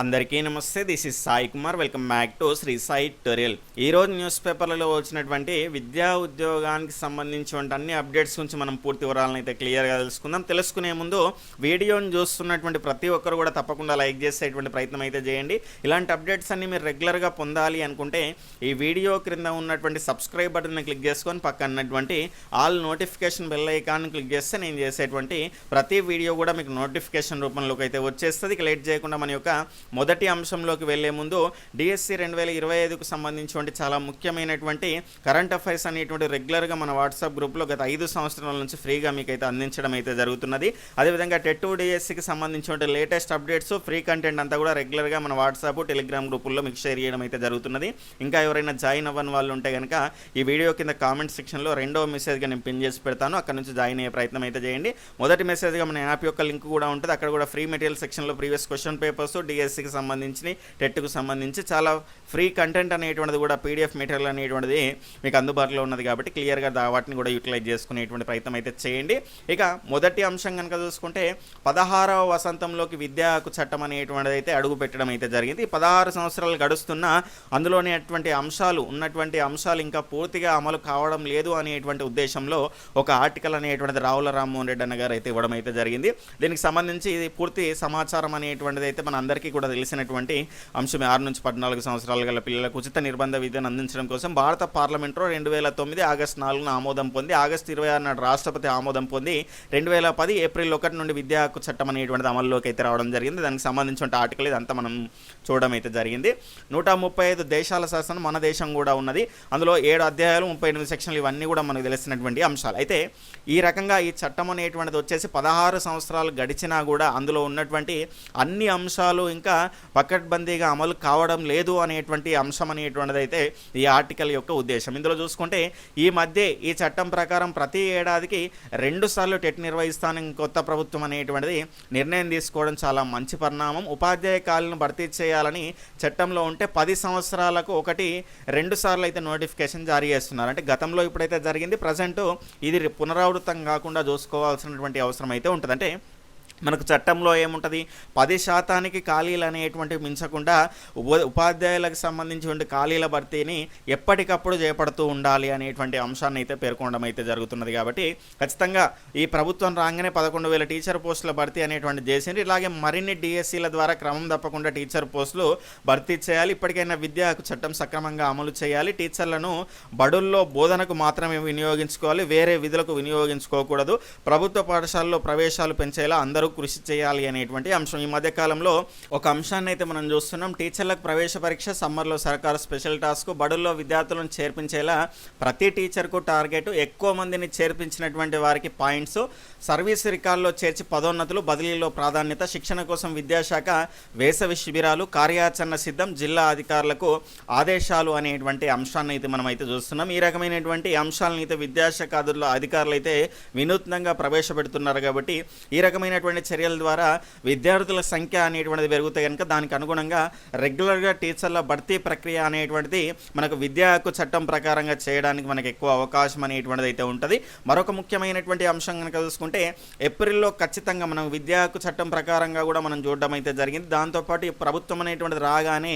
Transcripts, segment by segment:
అందరికీ నమస్తే this is Sai Kumar. Welcome back to Sri Sai tutorial ఈరోజు news పేపర్లలో వచ్చినటువంటి విద్యా ఉద్యోగానికి సంబంధించినటువంటి అన్ని అప్డేట్స్ గురించి మనం పూర్తి వివరాలను అయితే క్లియర్గా తెలుసుకుందాం. తెలుసుకునే ముందు వీడియోని చూస్తున్నటువంటి ప్రతి ఒక్కరు కూడా తప్పకుండా లైక్ చేసేటువంటి ప్రయత్నం అయితే చేయండి. ఇలాంటి అప్డేట్స్ అన్ని మీరు రెగ్యులర్గా పొందాలి అనుకుంటే ఈ వీడియో క్రింద ఉన్నటువంటి సబ్స్క్రైబ్ బటన్ని క్లిక్ చేసుకొని పక్కన ఉన్నటువంటి all notification bell icon click చేస్తే నేను చేసేటువంటి ప్రతి వీడియో కూడా మీకు నోటిఫికేషన్ రూపంలోకి అయితే వచ్చేస్తుంది. ఇక లేట్ చేయకుండా మన యొక్క మొదటి అంశంలోకి వెళ్ళే ముందు డిఎస్సి రెండు వేల ఇరవై ఐదుకు సంబంధించి చాలా ముఖ్యమైనటువంటి కరెంట్ అఫైర్స్ అనేటువంటి రెగ్యులర్గా మన వాట్సాప్ గ్రూప్లో గత ఐదు సంవత్సరాల నుంచి ఫ్రీగా మీకు అయితే అందించడం అయితే జరుగుతున్నది. అదేవిధంగా టెట్ డిఎస్సికి సంబంధించిన లేటెస్ట్ అప్డేట్స్ ఫ్రీ కంటెంట్ అంతా కూడా రెగ్యులర్గా మన వాట్సాప్ టెలిగ్రామ్ గ్రూపుల్లో మీకు షేర్ చేయడం అయితే జరుగుతున్నది. ఇంకా ఎవరైనా జాయిన్ అవ్వని వాళ్ళు ఉంటే కనుక ఈ వీడియో కింద కామెంట్ సెక్షన్లో రెండో మెసేజ్గా నేను పిన్ చేసి పెడతాను. అక్కడ నుంచి జాయిన్ అయ్యే ప్రయత్నం అయితే చేయండి. మొదటి మెసేజ్గా మన యాప్ యొక్క లింక్ కూడా ఉంటుంది. అక్కడ కూడా ఫ్రీ మెటీరియల్ సెక్షన్లో ప్రీవియస్ క్వశ్చన్ పేపర్స్ డిఎస్ డిఎస్సికి సంబంధించి టెట్కు సంబంధించి చాలా ఫ్రీ కంటెంట్ అనేటువంటిది కూడా పీడిఎఫ్ మెటీరియల్ అనేటువంటిది మీకు అందుబాటులో ఉన్నది కాబట్టి క్లియర్గా దా వాటిని కూడా యూటిలైజ్ చేసుకునేటువంటి ప్రయత్నం అయితే చేయండి. ఇక మొదటి అంశం కనుక చూసుకుంటే పదహారవ వసంతంలోకి విద్యా హక్కు చట్టం అనేటువంటిది అయితే అడుగు పెట్టడం అయితే జరిగింది. పదహారు సంవత్సరాలు గడుస్తున్న అందులోనే అటువంటి అంశాలు ఉన్నటువంటి అంశాలు ఇంకా పూర్తిగా అమలు కావడం లేదు అనేటువంటి ఉద్దేశంలో ఒక ఆర్టికల్ అనేటువంటిది రావుల రామ్మోహన్ రెడ్డి అన్న గారు అయితే ఇవ్వడం అయితే జరిగింది. దీనికి సంబంధించి ఇది పూర్తి సమాచారం అనేటువంటిది అయితే మన అందరికీ కూడా తెలిసినటువంటి అంశం ఆరు నుంచి పద్నాలుగు సంవత్సరాలు గల పిల్లలకు ఉచిత నిర్బంధ విద్యను అందించడం కోసం భారత పార్లమెంట్లో రెండు వేల తొమ్మిది ఆగస్టు నాలుగున ఆమోదం పొంది ఆగస్టు ఇరవై ఆరు నాడు రాష్ట్రపతి ఆమోదం పొంది రెండు వేల పది ఏప్రిల్ ఒకటి నుండి విద్యా హక్కు చట్టం అనేటువంటిది అమల్లోకి అయితే రావడం జరిగింది. దానికి సంబంధించిన ఆర్టికల్ ఇదంతా మనం చూడడం అయితే జరిగింది. నూట ముప్పై ఐదు దేశాల శాసనం మన దేశం కూడా ఉన్నది. అందులో ఏడు అధ్యాయాలు ముప్పై ఎనిమిది సెక్షన్లు ఇవన్నీ కూడా మనకు తెలిసినటువంటి అంశాలు. అయితే ఈ రకంగా ఈ చట్టం అనేటువంటిది వచ్చేసి పదహారు సంవత్సరాలు గడిచినా కూడా అందులో ఉన్నటువంటి అన్ని అంశాలు ఇంకా పకడ్బందీగా అమలు కావడం లేదు అనేటువంటి అంశం అనేటువంటిది అయితే ఈ ఆర్టికల్ యొక్క ఉద్దేశం. ఇందులో చూసుకుంటే ఈ మధ్య ఈ చట్టం ప్రకారం ప్రతి ఏడాదికి రెండు సార్లు టెట్ నిర్వహిస్తానని కొత్త ప్రభుత్వం అనేటువంటిది నిర్ణయం తీసుకోవడం చాలా మంచి పరిణామం. ఉపాధ్యాయ ఖాళీలను భర్తీ చేయాలని చట్టంలో ఉంటే పది సంవత్సరాలకు ఒకటి రెండు సార్లు అయితే నోటిఫికేషన్ జారీ చేస్తున్నారు. అంటే గతంలో ఇప్పుడైతే జరిగింది ప్రజెంట్ ఇది పునరావృతం కాకుండా చూసుకోవాల్సినటువంటి అవసరం అయితే ఉంటుంది. అంటే మనకు చట్టంలో ఏముంటుంది? పది శాతానికి ఖాళీలు అనేటువంటివి మించకుండా ఉప ఉపాధ్యాయులకు సంబంధించినటువంటి ఖాళీల భర్తీని ఎప్పటికప్పుడు చేపడుతూ ఉండాలి అనేటువంటి అంశాన్ని అయితే పేర్కొనడం అయితే జరుగుతున్నది కాబట్టి ఖచ్చితంగా ఈ ప్రభుత్వం రాగానే పదకొండు వేల టీచర్ పోస్టుల భర్తీ అనేటువంటి చేసింది ఇలాగే మరిన్ని డిఎస్సీల ద్వారా క్రమం తప్పకుండా టీచర్ పోస్టులు భర్తీ చేయాలి. ఇప్పటికైనా విద్యకు చట్టం సక్రమంగా అమలు చేయాలి. టీచర్లను బడుల్లో బోధనకు మాత్రమే వినియోగించుకోవాలి. వేరే విధులకు వినియోగించుకోకూడదు. ప్రభుత్వ పాఠశాలలో ప్రవేశాలు పెంచేలా అందరూ కృషి చేయాలి అనేటువంటి అంశం. ఈ మధ్య కాలంలో ఒక అంశాన్ని అయితే మనం చూస్తున్నాం. టీచర్లకు ప్రవేశ పరీక్ష సమ్మర్లో సర్కారు స్పెషల్ టాస్క్ బడుల్లో విద్యార్థులను చేర్పించేలా ప్రతి టీచర్కు టార్గెట్ ఎక్కువ మందిని చేర్పించినటువంటి వారికి పాయింట్స్. సర్వీస్ రికార్డులో చేర్చి పదోన్నతులు బదిలీలో ప్రాధాన్యత శిక్షణ కోసం విద్యాశాఖ వేసవి శిబిరాలు కార్యాచరణ సిద్ధం జిల్లా అధికారులకు ఆదేశాలు అనేటువంటి అంశాన్ని అయితే మనం అయితే చూస్తున్నాం. ఈ రకమైనటువంటి అంశాలను అయితే విద్యాశాఖ అధికారులు అయితే వినూత్నంగా ప్రవేశపెడుతున్నారు కాబట్టి ఈ రకమైనటువంటి చర్యల ద్వారా విద్యార్థుల సంఖ్య అనేటువంటిది పెరుగుతే కనుక దానికి అనుగుణంగా రెగ్యులర్గా టీచర్ల భర్తీ ప్రక్రియ అనేటువంటిది మనకు విద్యా హక్కు చట్టం ప్రకారంగా చేయడానికి మనకు ఎక్కువ అవకాశం అనేటువంటిది అయితే ఉంటుంది. మరొక ముఖ్యమైనటువంటి అంశం కనుక చూసుకుంటే ఏప్రిల్లో ఖచ్చితంగా మనం విద్యా హక్కు చట్టం ప్రకారంగా కూడా మనం చూడడం అయితే జరిగింది. దాంతోపాటు ఈ ప్రభుత్వం అనేటువంటిది రాగానే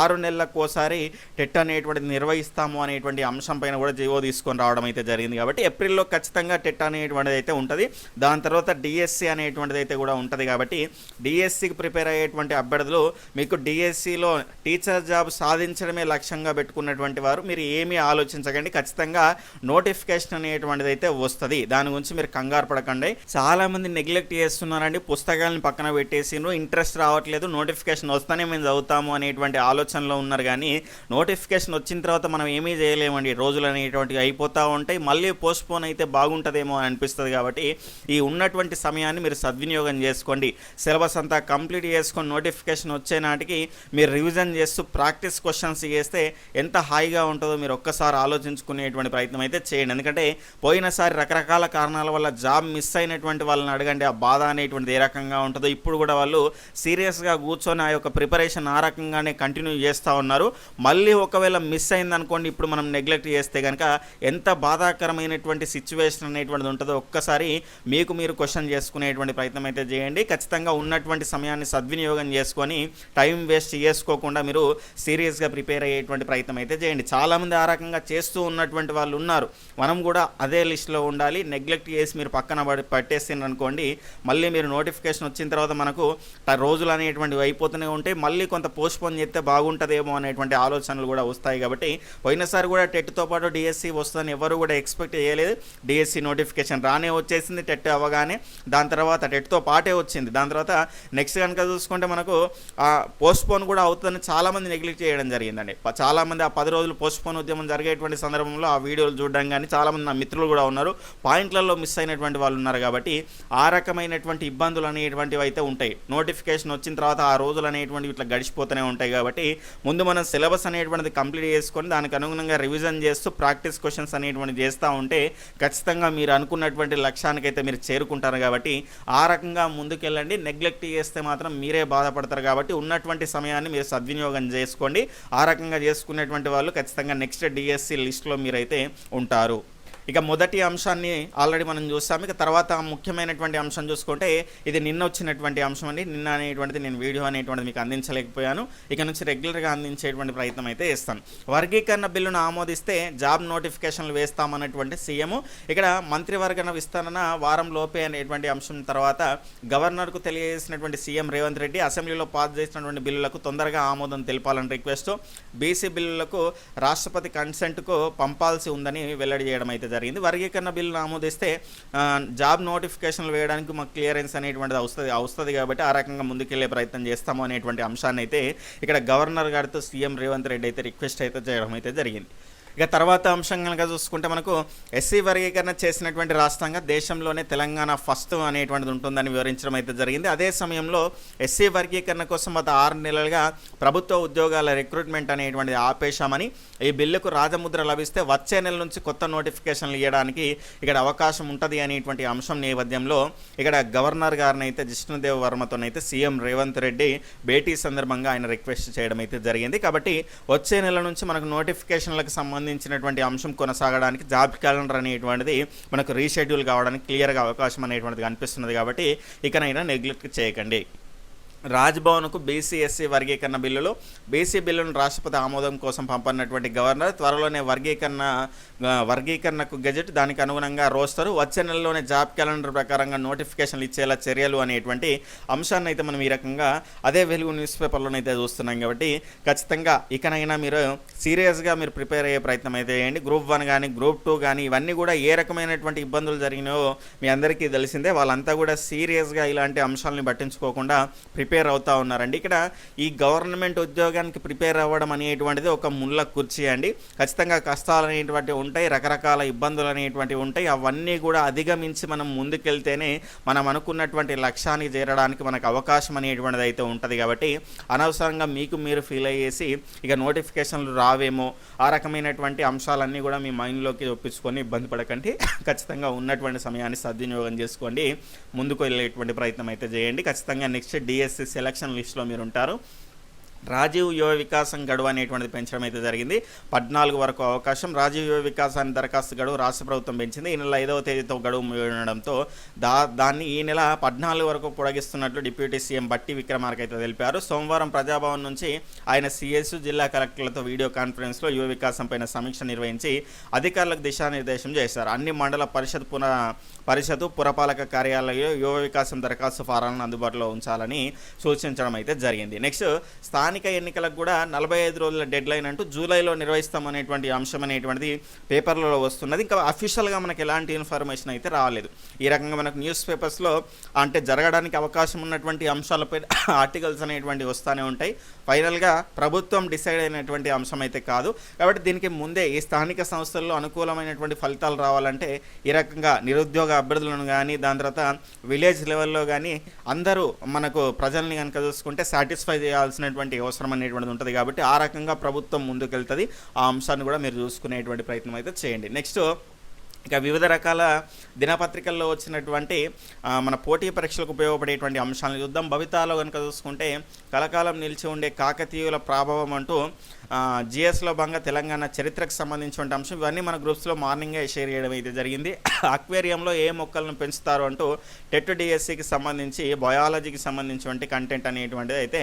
ఆరు నెలలకు ఒకసారి టెట్ అనేటువంటిది నిర్వహిస్తాము అనేటువంటి అంశం పైన కూడా జీవో తీసుకొని రావడం అయితే జరిగింది కాబట్టి ఏప్రిల్లో ఖచ్చితంగా టెట్ అనేటువంటిది అయితే ఉంటుంది. దాని తర్వాత డిఎస్సి అనేటువంటి అయితే కూడా ఉంటుంది కాబట్టి డిఎస్సికి ప్రిపేర్ అయ్యేటువంటి అభ్యర్థులు మీకు డిఎస్సిలో టీచర్ జాబ్ సాధించడమే లక్ష్యంగా పెట్టుకున్నటువంటి వారు మీరు ఏమీ ఆలోచించకండి. ఖచ్చితంగా నోటిఫికేషన్ అనేటువంటిది అయితే వస్తుంది. దాని గురించి మీరు కంగారు పడకండి. చాలా మంది నెగ్లెక్ట్ చేస్తున్నారండి. పుస్తకాలను పక్కన పెట్టేసిండ్రు. ఇంట్రెస్ట్ రావట్లేదు. నోటిఫికేషన్ వస్తేనే మేము చదువుతాము అనేటువంటి ఆలోచనలో ఉన్నారు కానీ నోటిఫికేషన్ వచ్చిన తర్వాత మనం ఏమీ చేయలేమండి. రోజులు అనేటువంటివి అయిపోతూ ఉంటాయి. మళ్ళీ పోస్ట్పోన్ అయితే బాగుంటుందేమో అనిపిస్తుంది కాబట్టి ఈ ఉన్నటువంటి సమయాన్ని మీరు సద్వినియోగం చేసుకోండి. సిలబస్ అంతా కంప్లీట్ చేసుకొని నోటిఫికేషన్ వచ్చే నాటికి మీరు రివిజన్ చేస్తూ ప్రాక్టీస్ క్వశ్చన్స్ చేస్తే ఎంత హాయిగా ఉంటుందో మీరు ఒక్కసారి ఆలోచించుకునేటువంటి ప్రయత్నం అయితే చేయండి. ఎందుకంటే పోయినసారి రకరకాల కారణాల వల్ల జాబ్ మిస్ అయినటువంటి వాళ్ళని అడగండి. ఆ బాధ అనేటువంటిది ఏ రకంగా ఉంటుందో ఇప్పుడు కూడా వాళ్ళు సీరియస్గా కూర్చొని ఆ యొక్క ప్రిపరేషన్ ఆ రకంగానే కంటిన్యూ చేస్తూ ఉన్నారు. మళ్ళీ ఒకవేళ మిస్ అయిందనుకోండి ఇప్పుడు మనం నెగ్లెక్ట్ చేస్తే కనుక ఎంత బాధాకరమైనటువంటి సిచ్యువేషన్ అనేటువంటిది ఉంటుందో ఒక్కసారి మీకు మీరు క్వశ్చన్ చేసుకునేటువంటి ప్రయత్నం ప్రయత్నం అయితే చేయండి. ఖచ్చితంగా ఉన్నటువంటి సమయాన్ని సద్వినియోగం చేసుకొని టైం వేస్ట్ చేసుకోకుండా మీరు సీరియస్గా ప్రిపేర్ అయ్యేటువంటి ప్రయత్నం అయితే చేయండి. చాలామంది ఆ రకంగా చేస్తూ ఉన్నటువంటి వాళ్ళు ఉన్నారు. మనం కూడా అదే లిస్ట్లో ఉండాలి. నెగ్లెక్ట్ చేసి మీరు పక్కన పడి పట్టేసిండ్రు అనుకోండి మళ్ళీ మీరు నోటిఫికేషన్ వచ్చిన తర్వాత మనకు రోజులు అనేటువంటివి అయిపోతూనే ఉంటాయి. మళ్ళీ కొంత పోస్ట్పోన్ చేస్తే బాగుంటుందేమో అనేటువంటి ఆలోచనలు కూడా వస్తాయి కాబట్టి పోయినసారి కూడా టెట్తో పాటు డిఎస్సి వస్తుందని ఎవరు కూడా ఎక్స్పెక్ట్ చేయలేదు. డిఎస్సి నోటిఫికేషన్ రానే వచ్చేసింది టెట్ అవ్వగానే దాని తర్వాత టెట్ టెట్తో పాటే వచ్చింది. దాని తర్వాత నెక్స్ట్ కనుక చూసుకుంటే మనకు పోస్ట్పోన్ కూడా అవుతుందని చాలామంది నెగ్లెక్ట్ చేయడం జరిగిందండి. ప- చాలామంది ఆ పది రోజులు పోస్ట్పోన్ ఉద్యమం జరిగేటువంటి సందర్భంలో ఆ వీడియోలు చూడడం కానీ చాలామంది నా మిత్రులు కూడా ఉన్నారు. పాయింట్లలో మిస్ అయినటువంటి వాళ్ళు ఉన్నారు కాబట్టి ఆ రకమైనటువంటి ఇబ్బందులు అనేటువంటివి అయితే ఉంటాయి. నోటిఫికేషన్ వచ్చిన తర్వాత ఆ రోజులు అనేటువంటివి ఇట్లా గడిచిపోతూనే ఉంటాయి కాబట్టి ముందు మనం సిలబస్ అనేటువంటిది కంప్లీట్ చేసుకొని దానికి అనుగుణంగా రివిజన్ చేస్తూ ప్రాక్టీస్ క్వశ్చన్స్ అనేటువంటివి చేస్తూ ఉంటే ఖచ్చితంగా మీరు అనుకున్నటువంటి లక్ష్యానికైతే మీరు చేరుకుంటారు కాబట్టి ఆ రకంగా ముందుకెళ్ళండి. నెగ్లెక్ట్ చేస్తే మాత్రం మీరే బాధపడతారు కాబట్టి ఉన్నటువంటి సమయాన్ని మీరు సద్వినియోగం చేసుకోండి. ఆ రకంగా చేసుకునేటువంటి వాళ్ళు ఖచ్చితంగా నెక్స్ట్ డిఎస్సి లిస్ట్లో మీరైతే ఉంటారు. ఇక మొదటి అంశాన్ని ఆల్రెడీ మనం చూస్తాం. ఇక తర్వాత ముఖ్యమైనటువంటి అంశం చూసుకుంటే ఇది నిన్న వచ్చినటువంటి అంశం అండి. నిన్న అనేటువంటిది నేను వీడియో అనేటువంటిది మీకు అందించలేకపోయాను. ఇక నుంచి రెగ్యులర్గా అందించేటువంటి ప్రయత్నం అయితే చేస్తాను వర్గీకరణ బిల్లును ఆమోదిస్తే జాబ్ నోటిఫికేషన్లు వేస్తామన్నటువంటి సీఎం. ఇక్కడ మంత్రివర్గ విస్తరణ వారం లోపే అనేటువంటి అంశం తర్వాత గవర్నర్కు తెలియజేసినటువంటి సీఎం రేవంత్ రెడ్డి అసెంబ్లీలో పాస్ చేసినటువంటి బిల్లులకు తొందరగా ఆమోదం తెలపాలని రిక్వెస్ట్. బీసీ బిల్లులకు రాష్ట్రపతి కన్సెంట్కు పంపాల్సి ఉందని వెల్లడి చేయడం అయితే జరిగింది. వర్గీకరణ బిల్లును ఆమోదిస్తే జాబ్ నోటిఫికేషన్లు వేయడానికి మాకు క్లియరెన్స్ అనేటువంటిది వస్తుంది వస్తుంది కాబట్టి ఆ రకంగా ముందుకెళ్ళే ప్రయత్నం చేస్తాము అనేటువంటి అంశాన్ని అయితే ఇక్కడ గవర్నర్ గారితో సీఎం రేవంత్ రెడ్డి అయితే రిక్వెస్ట్ అయితే చేయడం అయితే జరిగింది. ఇక తర్వాత అంశం కనుక చూసుకుంటే మనకు ఎస్సీ వర్గీకరణ చేసినటువంటి రాష్ట్రంగా దేశంలోనే తెలంగాణ ఫస్ట్ అనేటువంటిది ఉంటుందని వివరించడం అయితే జరిగింది. అదే సమయంలో ఎస్సీ వర్గీకరణ కోసం గత ఆరు నెలలుగా ప్రభుత్వ ఉద్యోగాల రిక్రూట్మెంట్ అనేటువంటిది ఆపేశామని ఈ బిల్లుకు రాజముద్ర లభిస్తే వచ్చే నెల నుంచి కొత్త నోటిఫికేషన్లు ఇవ్వడానికి ఇక్కడ అవకాశం ఉంటుంది అనేటువంటి అంశం నేపథ్యంలో ఇక్కడ గవర్నర్ గారిని అయితే జిష్ణుదేవ్ వర్మతోనైతే సీఎం రేవంత్ రెడ్డి భేటీ సందర్భంగా ఆయన రిక్వెస్ట్ చేయడం అయితే జరిగింది. కాబట్టి వచ్చే నెల నుంచి మనకు నోటిఫికేషన్లకు సంబంధించి సంబంధించినటువంటి అంశం కొనసాగడానికి జాబ్ క్యాలెండర్ అనేటువంటిది మనకు రీషెడ్యూల్ కావడానికి క్లియర్గా అవకాశం అనేటువంటిది కనిపిస్తున్నది కాబట్టి ఇకనైనా నెగ్లెక్ట్ చేయకండి. రాజ్భవన్కు బీసీ ఎస్సీ వర్గీకరణ బిల్లులు బీసీ బిల్లును రాష్ట్రపతి ఆమోదం కోసం పంపన్నటువంటి గవర్నర్ త్వరలోనే వర్గీకరణ వర్గీకరణకు గెజెట్ దానికి అనుగుణంగా రోస్తారు వచ్చే నెలలోనే జాబ్ క్యాలెండర్ ప్రకారంగా నోటిఫికేషన్లు ఇచ్చేలా చర్యలు అనేటువంటి అంశాన్ని అయితే మనం ఈ రకంగా అదే వెలుగు న్యూస్ పేపర్లోనైతే చూస్తున్నాం కాబట్టి ఖచ్చితంగా ఇకనైనా మీరు సీరియస్గా మీరు ప్రిపేర్ అయ్యే ప్రయత్నం అయితే చేయండి. గ్రూప్ వన్ కానీ గ్రూప్ టూ కానీ ఇవన్నీ కూడా ఏ రకమైనటువంటి ఇబ్బందులు జరిగినాయో మీ అందరికీ తెలిసిందే. వాళ్ళంతా కూడా సీరియస్గా ఇలాంటి అంశాలని పట్టించుకోకుండా ప్రిపేర్ ప్రిపేర్ అవుతూ ఉన్నారండి. ఇక్కడ ఈ గవర్నమెంట్ ఉద్యోగానికి ప్రిపేర్ అవ్వడం అనేటువంటిది ఒక ముళ్ళ కుర్చీ అండి. ఖచ్చితంగా కష్టాలు అనేటువంటివి ఉంటాయి రకరకాల ఇబ్బందులు అనేటువంటివి ఉంటాయి. అవన్నీ కూడా అధిగమించి మనం ముందుకెళ్తేనే మనం అనుకున్నటువంటి లక్ష్యానికి చేరడానికి మనకు అవకాశం అనేటువంటిది అయితే ఉంటుంది. కాబట్టి అనవసరంగా మీకు మీరు ఫీల్ అయ్యేసి ఇక నోటిఫికేషన్లు రావేమో ఆ రకమైనటువంటి అంశాలన్నీ కూడా మీ మైండ్లోకి ఒప్పించుకొని ఇబ్బంది పడకండి. ఖచ్చితంగా ఉన్నటువంటి సమయాన్ని సద్వినియోగం చేసుకోండి. ముందుకు వెళ్ళేటువంటి ప్రయత్నం అయితే చేయండి. ఖచ్చితంగా నెక్స్ట్ డిఎస్సి సెలక్షన్ లిస్ట్లో మీరు ఉంటారు రాజీవ్ యువ వికాసం గడువు అనేటువంటిది పెంచడం అయితే జరిగింది. పద్నాలుగు వరకు అవకాశం. రాజీవ్ యువ వికాసాన్ని దరఖాస్తు గడువు రాష్ట్ర ప్రభుత్వం పెంచింది. ఈ నెల ఐదవ తేదీతో గడువు ఉండడంతో దా దాన్ని ఈ నెల పద్నాలుగు వరకు పొడిగిస్తున్నట్లు డిప్యూటీ సీఎం బట్టి విక్రమార్క అయితే తెలిపారు. సోమవారం ప్రజాభవన్ నుంచి ఆయన సిఎస్ జిల్లా కలెక్టర్లతో వీడియో కాన్ఫరెన్స్లో యువ వికాసం పైన సమీక్ష నిర్వహించి అధికారులకు దిశానిర్దేశం చేశారు. అన్ని మండల పరిషత్ పున పరిషత్ పురపాలక కార్యాలయంలో యువ వికాసం దరఖాస్తు ఫారాలను అందుబాటులో ఉంచాలని సూచించడం అయితే జరిగింది. నెక్స్ట్ స్థానిక స్థానిక ఎన్నికలకు కూడా నలభై ఐదు రోజుల డెడ్ లైన్ అంటూ జూలైలో నిర్వహిస్తామనేటువంటి అంశం అనేటువంటిది పేపర్లలో వస్తున్నది. ఇంకా అఫీషియల్గా మనకు ఎలాంటి ఇన్ఫర్మేషన్ అయితే రాలేదు. ఈ రకంగా మనకు న్యూస్ పేపర్స్లో అంటే జరగడానికి అవకాశం ఉన్నటువంటి అంశాలపై ఆర్టికల్స్ అనేటువంటి వస్తూనే ఉంటాయి. ఫైనల్గా ప్రభుత్వం డిసైడ్ అయినటువంటి అంశం అయితే కాదు. కాబట్టి దీనికి ముందే ఈ స్థానిక సంస్థల్లో అనుకూలమైనటువంటి ఫలితాలు రావాలంటే ఈ రకంగా నిరుద్యోగ అభ్యర్థులను కానీ దాని తర్వాత విలేజ్ లెవెల్లో కానీ అందరూ మనకు ప్రజల్ని కనుక చూసుకుంటే సాటిస్ఫై చేయాల్సినటువంటి అవసరం అనేటువంటిది ఉంటుంది కాబట్టి ఆ రకంగా ప్రభుత్వం ముందుకెళ్తుంది. ఆ అంశాన్ని కూడా మీరు చూసుకునేటువంటి ప్రయత్నం అయితే చేయండి. నెక్స్ట్ ఇక వివిధ రకాల దినపత్రికల్లో వచ్చినటువంటి మన పోటీ పరీక్షలకు ఉపయోగపడేటువంటి అంశాలను చూద్దాం. భవితాలో కనుక చూసుకుంటే కలకాలం నిలిచి ఉండే కాకతీయుల ప్రభావం అంటూ జిఎస్లో భాగంగా తెలంగాణ చరిత్రకు సంబంధించిన అంశం. ఇవన్నీ మన గ్రూప్స్లో మార్నింగే షేర్ చేయడం అయితే జరిగింది. అక్వేరియంలో ఏ మొక్కలను పెంచుతారు అంటూ టెట్ డిఎస్సికి సంబంధించి బయాలజీకి సంబంధించినటువంటి కంటెంట్ అనేటువంటిది అయితే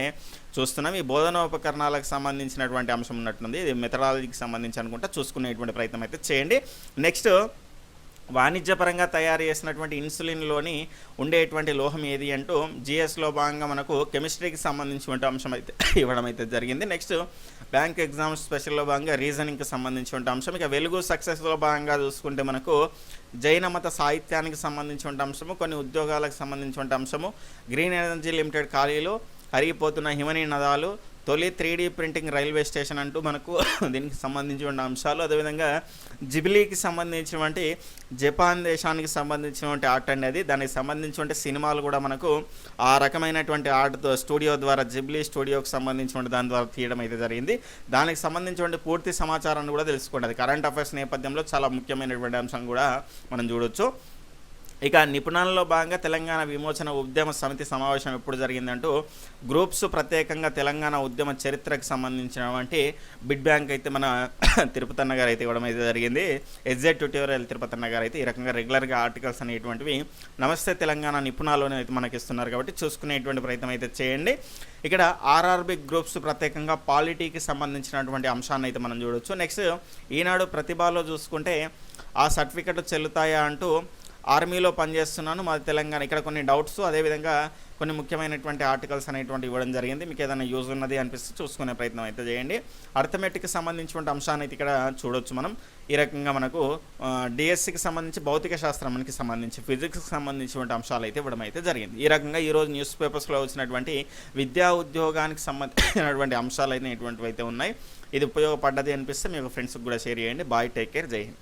చూస్తున్నాం. ఈ బోధనోపకరణాలకు సంబంధించినటువంటి అంశం ఉన్నట్టుంది. ఇది మెథడాలజీకి సంబంధించి అనుకుంటా చూసుకునేటువంటి ప్రయత్నం అయితే చేయండి. నెక్స్ట్ వాణిజ్యపరంగా తయారు చేసినటువంటి ఇన్సులిన్లోని ఉండేటువంటి లోహం ఏది అంటూ జిఎస్లో భాగంగా మనకు కెమిస్ట్రీకి సంబంధించినటువంటి అంశం అయితే ఇవ్వడం అయితే జరిగింది. నెక్స్ట్ బ్యాంక్ ఎగ్జామ్ స్పెషల్లో భాగంగా రీజనింగ్కి సంబంధించిన అంశం. ఇక వెలుగు సక్సెస్లో భాగంగా చూసుకుంటే మనకు జైన మత సాహిత్యానికి సంబంధించిన అంశము కొన్ని ఉద్యోగాలకు సంబంధించిన అంశము గ్రీన్ ఎనర్జీ లిమిటెడ్ ఖాళీలు కరిగిపోతున్న హిమనీ నదాలు తొలి three D printing railway station అంటూ మనకు దీనికి సంబంధించిన అంశాలు. అదేవిధంగా జిబిలీకి సంబంధించినటువంటి జపాన్ దేశానికి సంబంధించినటువంటి ఆర్ట్ అనేది దానికి సంబంధించినటువంటి సినిమాలు కూడా మనకు ఆ రకమైనటువంటి ఆర్ట్తో స్టూడియో ద్వారా జిబ్లీ స్టూడియోకి సంబంధించినటువంటి దాని ద్వారా తీయడం అయితే జరిగింది. దానికి సంబంధించినటువంటి పూర్తి సమాచారాన్ని కూడా తెలుసుకోండి. కరెంట్ అఫైర్స్ నేపథ్యంలో చాలా ముఖ్యమైనటువంటి అంశం కూడా మనం చూడొచ్చు. ఇక నిపుణులలో భాగంగా తెలంగాణ విమోచన ఉద్యమ సమితి సమావేశం ఎప్పుడు జరిగిందంటూ గ్రూప్స్ ప్రత్యేకంగా తెలంగాణ ఉద్యమ చరిత్రకు సంబంధించినటువంటి బిడ్ బ్యాంక్ అయితే మన తిరుపతన్న గారు అయితే ఇవ్వడం అయితే జరిగింది. ఎగ్జాక్ట్ ట్యూటోరియల్ తిరుపతన్న గారు అయితే ఈ రకంగా రెగ్యులర్గా ఆర్టికల్స్ అనేటువంటివి నమస్తే తెలంగాణ నిపుణాలోనే అయితే మనకి ఇస్తున్నారు కాబట్టి చూసుకునేటువంటి ప్రయత్నం అయితే చేయండి. ఇక్కడ ఆర్ఆర్బి గ్రూప్స్ ప్రత్యేకంగా పాలిటీకి సంబంధించినటువంటి అంశాన్ని అయితే మనం చూడొచ్చు. నెక్స్ట్ ఈనాడు ప్రతిభలో చూసుకుంటే ఆ సర్టిఫికెట్లు చెల్లుతాయా అంటూ ఆర్మీలో పనిచేస్తున్నాను మాది తెలంగాణ. ఇక్కడ కొన్ని డౌట్స్ అదేవిధంగా కొన్ని ముఖ్యమైనటువంటి ఆర్టికల్స్ అనేటువంటి ఇవ్వడం జరిగింది. మీకు ఏదైనా యూజ్ ఉన్నది అనిపిస్తే చూసుకునే ప్రయత్నం అయితే చేయండి. అర్థమెటిక్కి సంబంధించినటువంటి అంశాన్ని అయితే ఇక్కడ చూడొచ్చు మనం. ఈ రకంగా మనకు డిఎస్సికి సంబంధించి భౌతిక శాస్త్రానికి సంబంధించి ఫిజిక్స్కి సంబంధించినటువంటి అంశాలు అయితే ఇవ్వడం అయితే జరిగింది. ఈ రకంగా ఈరోజు న్యూస్ పేపర్స్లో వచ్చినటువంటి విద్యా ఉద్యోగానికి సంబంధించినటువంటి అంశాలు అయితే ఇటువంటివి అయితే ఉన్నాయి. ఇది ఉపయోగపడ్డది అనిపిస్తే మీకు ఫ్రెండ్స్కి కూడా షేర్ చేయండి. బాయ్ టేక్ కేర్ జై హింద్.